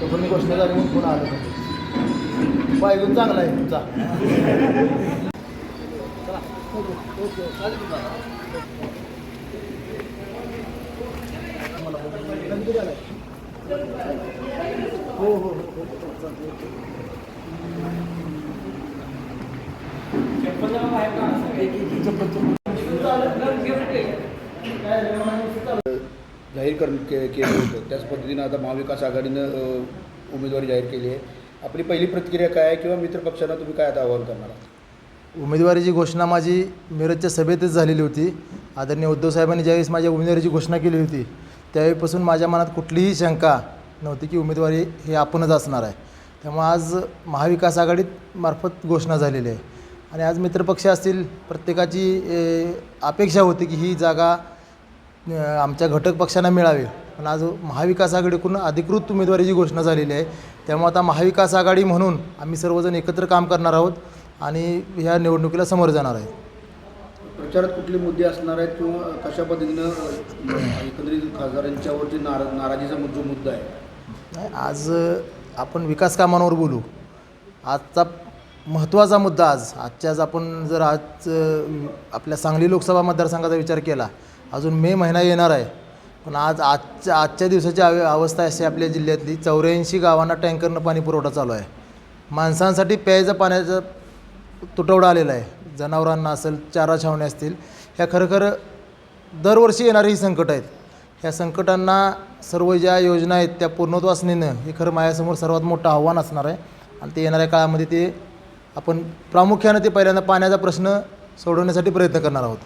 तोपर्यंत मी घोषणा झाली म्हणून पुन्हा आलो होतो. बायगून चांगला आहे तुमचा. हो हो हो जाहीर कर के केलं होतं. त्याच पद्धतीनं आता महाविकास आघाडीनं उमेदवारी जाहीर केली आहे. आपली पहिली प्रतिक्रिया काय आहे किंवा मित्रपक्षांना तुम्ही काय आता आवाहन करणार आहात? उमेदवारीची घोषणा माझी मिरजच्या सभेतच झालेली होती. आदरणीय उद्धव साहेबांनी ज्यावेळेस माझ्या उमेदवारीची घोषणा केली होती त्यावेळीपासून माझ्या मनात कुठलीही शंका नव्हती की उमेदवारी हे आपणच असणार आहे. त्यामुळे आज महाविकास आघाडीत मार्फत घोषणा झालेली आहे. आणि आज मित्रपक्ष असतील प्रत्येकाची अपेक्षा होती की ही जागा आमच्या घटक पक्षांना मिळावी. पण आज महाविकास आघाडीकडून अधिकृत उमेदवारीची घोषणा झालेली आहे त्यामुळे आता महाविकास आघाडी म्हणून आम्ही सर्वजण एकत्र काम करणार आहोत आणि ह्या निवडणुकीला समोर जाणार आहे. प्रचारात कुठले मुद्दे असणार आहेत किंवा कशा पद्धतीनं एकंदरीत खासदारांच्यावरती नारा नाराजीचा जो मुद्दा आहे? नाही, आज आपण विकास कामांवर बोलू. आजचा महत्त्वाचा मुद्दा आज. आजच्या आज आपण जर आज आपल्या सांगली लोकसभा मतदारसंघाचा विचार केला अजून मे महिना येणार आहे. पण आज आजच्या आजच्या दिवसाची अव अवस्था अशी आपल्या जिल्ह्यातली चौऱ्याऐंशी गावांना टँकरनं पाणी पुरवठा चालू आहे. माणसांसाठी प्यायचं पाण्याचा तुटवडा आलेला आहे. जनावरांना असेल चारा छावण्या असतील ह्या खरं दरवर्षी येणारी ही संकट आहेत. ह्या संकटांना सर्व ज्या योजना आहेत त्या पूर्णत्वास नेणं हे खरं माझ्यासमोर सर्वात मोठं आव्हान असणार आहे. आणि ते येणाऱ्या काळामध्ये ते आपण प्रामुख्यानं ते पहिल्यांदा पाण्याचा प्रश्न सोडवण्यासाठी प्रयत्न करणार आहोत.